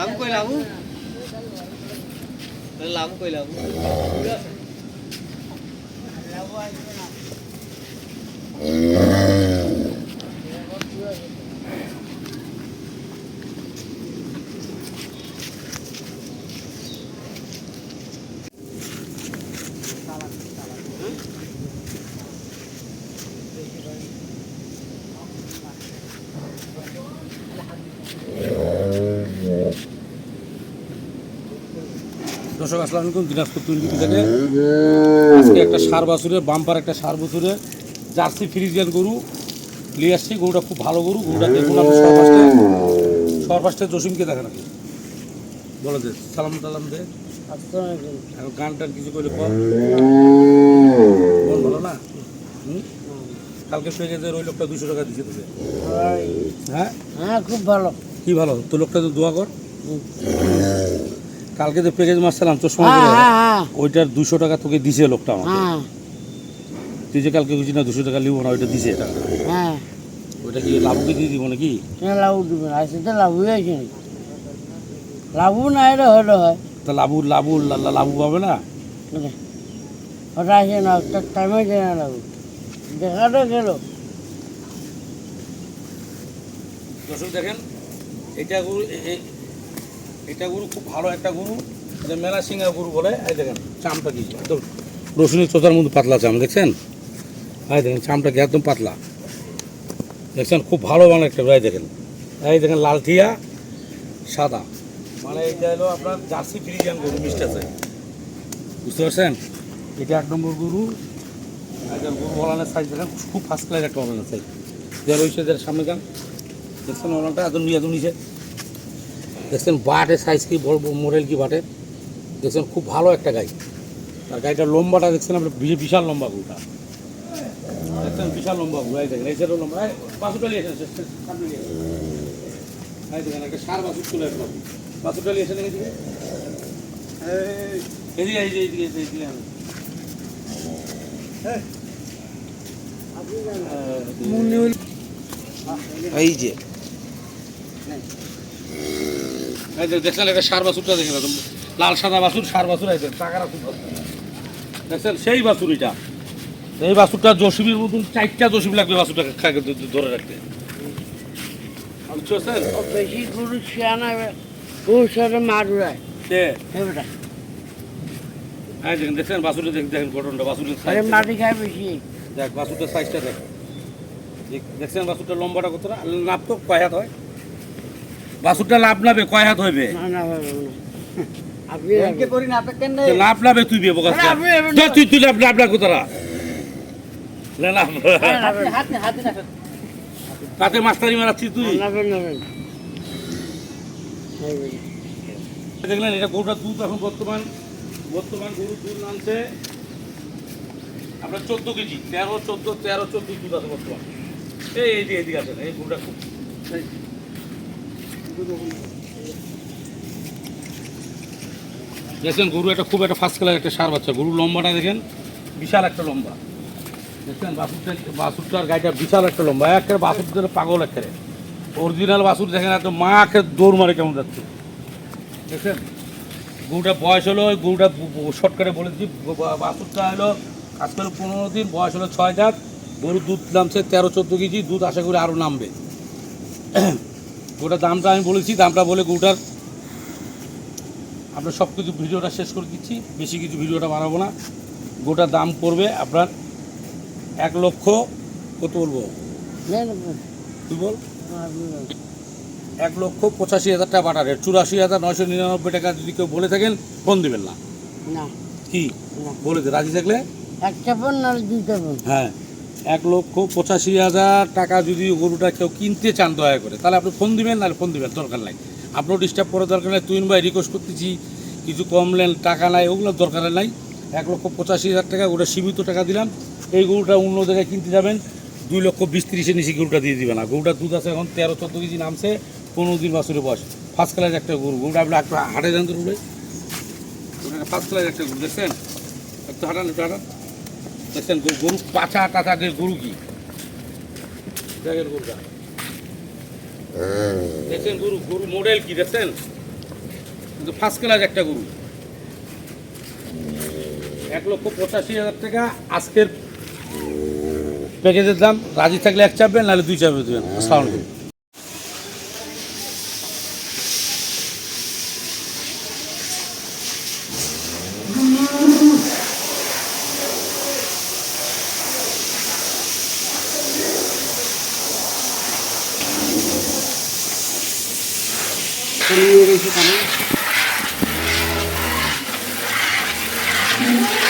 লাভ কই লাভ লাভ কই লাভ দর্শক আসসালামু আলাইকুম। দিনাজপুর তুলবিটি থেকে। আজকে একটা সার বাছুরের বাম্পার একটা সার বাছুরের জার্সি ফ্রিজিয়ান গরু নিয়ে আসছি। গরুটা খুব ভালো গরু গরুটা দেখুন আপনি সরফাস্টে সরফাস্টে জসিমকে দেখেন আপনি। বলে দে সালাম টালাম দে। গান টান কিছু করলে কর। ভালো না? কালকে পেয়ে ওই লোকটা দুশো টাকা দিচ্ছে তোকে। হ্যাঁ? হ্যাঁ খুব ভালো। কি ভালো? তো লোকটা তো দোয়া কর। কালকে যে প্যাকেজ মারছিলাম তোর সময় হ্যাঁ হ্যাঁ হ্যাঁ। ওইটার দুশো টাকা তোকে দিছে লোকটা আমাকে। হ্যাঁ। তুই যে কালকে বুঝি না দুশো টাকা লিবো না ওইটা দিছে এটা। হ্যাঁ। ওইটা কি লাভকে দিয়ে দিব নাকি? লাভ দিবে না? তো লাভ হয়েছে লাভও না এটা হলে হয়। তা লাভু লাভু লাভু পাবে না? ওটা আসে না একটা টাইমে যায় না লাভ দেখাটা গেল। দর্শক দেখেন এটা এটা গরু খুব ভালো একটা গরু যে মেলা সিঙ্গা গরু বলে। এই দেখেন, চামটা কি? একদম রসুনের চোতার মধ্যে পাতলা চাম, দেখছেন? এই দেখেন, চামটা কি একদম পাতলা। দেখছেন? খুব ভালো মানে একটা এই দেখেন। এই দেখেন, লাল টিয়া, সাদা। মানে এটা হলো আপনার জার্সি ফ্রিজিয়ান গরু, মিষ্টি আছে। বুঝতে পারছেন? এটা এক নম্বর গরু। এটা গরু বলানের সাইজ দেখেন, খুব ফার্স্ট ক্লাস একটা বলানের সাইজ যার ওই সাইজের সামনে যান, দেখছেন ওনাটা, এত নিয়ে, এত নিচে। দেখছেন বাটের সাইজ কি বড় মডেল কি বাটে? দেখছেন খুব ভালো একটা গাই। আর গাড়িটার লম্বাটা দেখছেন আপনার বিশাল লম্বা দেখছেন বিশাল লম্বা গরু এই দেখেন এই লম্বা একটা সার চলে এদিকে? যে এই যে দেখছেন একটা সার বাছুরটা দেখেন লাল সাদা বাছুর সার বাছুর আছে টাকাটা দেখছেন সেই বাছুর এটা। এই বাছুরটা মতন চারটা জসিবি লাগবে বাছুরটাকে ধরে রাখতে। বেশি গরু গরু সাথে হ্যাঁ দেখেন দেখছেন বাছুরটা দেখেন দেখেন ঘটনটা বাছুরের আরে সাইজ মাটি খায় বেশি। দেখ বাছুরটার সাইজটা দেখ। দেখ- দেখছেন লম্বাটা কত না নাপ তো কয় হাত হয়? বাছুরটা লাভ নাবে কয় হাত হইবে? না না হবে না আপনি এমকে করি না আপে কেন তো লাভ লাভে তুই বিয়ে বকাস। তুই তুই লাভ লাভ লাভ কোথারা লাভ হাতে হাতে না তাতে মাস্টারি মারাচ্ছি তুই। দেখলেন এটা গরুটার দুধ এখন বর্তমান বর্তমান গরুর দুধ নামছে আপনার চোদ্দ কেজি। তেরো চোদ্দ তেরো চোদ্দ দুধ আছে বর্তমান। এই এইদিকে এইদিকে আছে এই গরুটা খুব এই। দেখছেন গরু একটা খুব একটা ফার্স্ট ক্লাস একটা সার বাচ্চা। গরুর লম্বাটা দেখেন, বিশাল একটা লম্বা। দেখছেন বাসুরটা বাসুরটার গাড়িটা বিশাল একটা লম্বা। একটা বাসুরটার পাগল একটা অরিজিনাল বাসুর দেখেন একটা মা একটা দৌড় মারে কেমন যাচ্ছে। দেখছেন গরুটা বয়স হলো ওই গরুটা শর্টকাটে বলে দিচ্ছি বা- বাছুরটা হলো আজকাল পনেরো দিন, বয়স হলো ছয় দাঁত। গরুর দুধ নামছে তেরো, চোদ্দ কেজি, দুধ আশা করি আরও নামবে। গরুটার দামটা আমি বলেছি দামটা বলে গোটার আপনার সব কিছু ভিডিওটা শেষ করে দিচ্ছি বেশি কিছু ভিডিওটা বানাবো না। গরুটার দাম পড়বে আপনার এক লক্ষ কত বলব? তুই বল। এক লক্ষ পঁচাশি হাজার টাকা বাটা রেট চুরাশি হাজার নয়শো নিরানব্বই টাকা যদি কেউ বলে থাকেন ফোন দেবেন না। না। কি? বলে দে রাজি থাকলে? একটা ফোন না দুইটা ফোন। হ্যাঁ। এক লক্ষ পঁচাশি হাজার টাকা যদি গরুটা কেউ কিনতে চান, দয়া করে। তাহলে আপনি ফোন দিবেন না ফোন দিবেন, দরকার নাই। আপনারও ডিস্টার্ব করার দরকার নাই তুই ভাই রিকোয়েস্ট করতেছি, কিছু কম নেন, টাকা নাই ওগুলো দরকার নাই। এক লক্ষ পঁচাশি হাজার টাকা ওটা সীমিত টাকা দিলাম। এই গরুটা অন্য জায়গায় কিনতে যাবেন, দুই লক্ষ বিশ তিরিশে নিচে গরুটা দিয়ে দিবে না গরুটার দুধ আছে এখন তেরো, চোদ্দ কেজি নামছে, পনেরো দিন বছরের বয়স। ফার্স্ট ক্লাস একটা গরু। গরুটা আপনি একটা হাটে যান তো ফার্স্ট ক্লাস একটা গরু দেখছেন একটু হাঁটান একটু হাঁটান। দেখছেন গরু পাছা দিয়ে গরু কি? দেখেন গরুটা। দেখছেন গরু গরু মডেল কি দেখছেন? একদম ফার্স্ট ক্লাস একটা গরু। এক লক্ষ পঁচাশি হাজার টাকা আজকের প্যাকেজের দাম। রাজি থাকলে এক চাপবেন, নাহলে দুই চাপে দেবেন আসসালামু আলাইকুম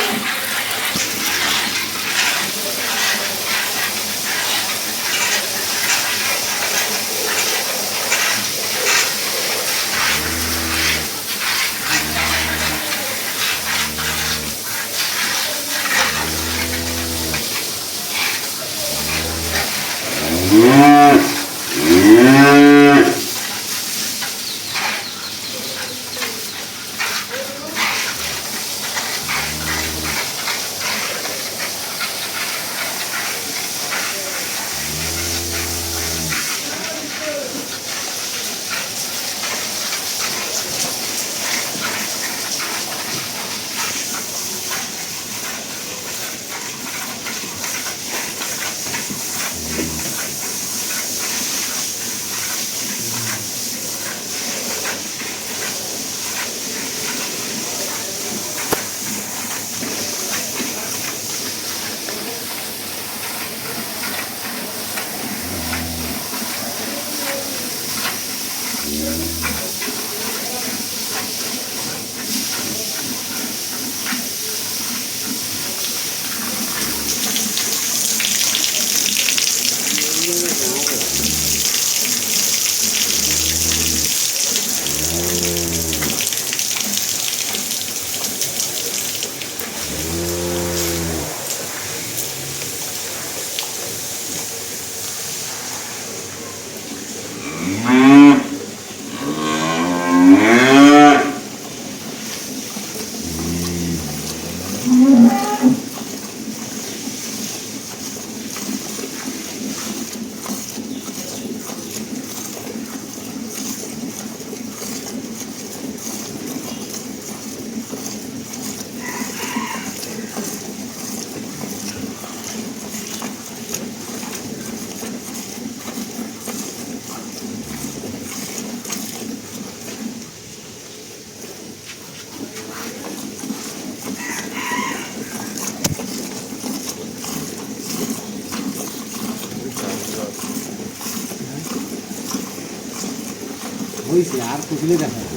হয়েছে আর কুচলে দেখা